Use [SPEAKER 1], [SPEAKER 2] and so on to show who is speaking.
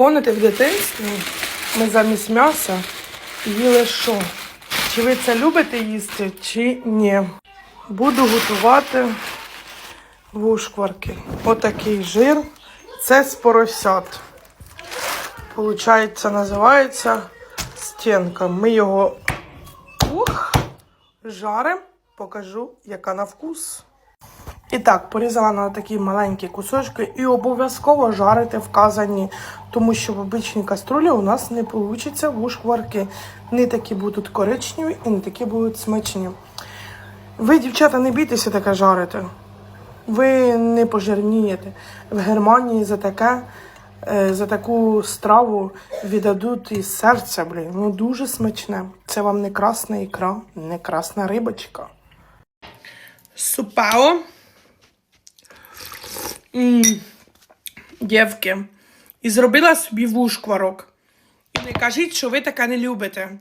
[SPEAKER 1] Помните, в дитинстві ми замість м'яса їли що? Чи ви це любите їсти, чи ні? Буду готувати вушкварки. Отакий жир. Це з поросят. Получається, називається стінка. Ми його ух, жаримо, покажу, яка на вкус. І так, порізала на такі маленькі кусочки і обов'язково жарити в казані, тому що в обичній каструлі у нас не вийде вушкварки. Не такі будуть коричневі і не такі будуть смачні. Ви, дівчата, не бійтеся таке жарити. Ви не пожирнієте. В Германії за таке, е, за таку страву віддадуть із серця, блін. Ну дуже смачне. Це вам не красна ікра, не красна рибочка. Супао. Дівки. І зробила собі вушкварок. І не кажіть, що ви таке не любите.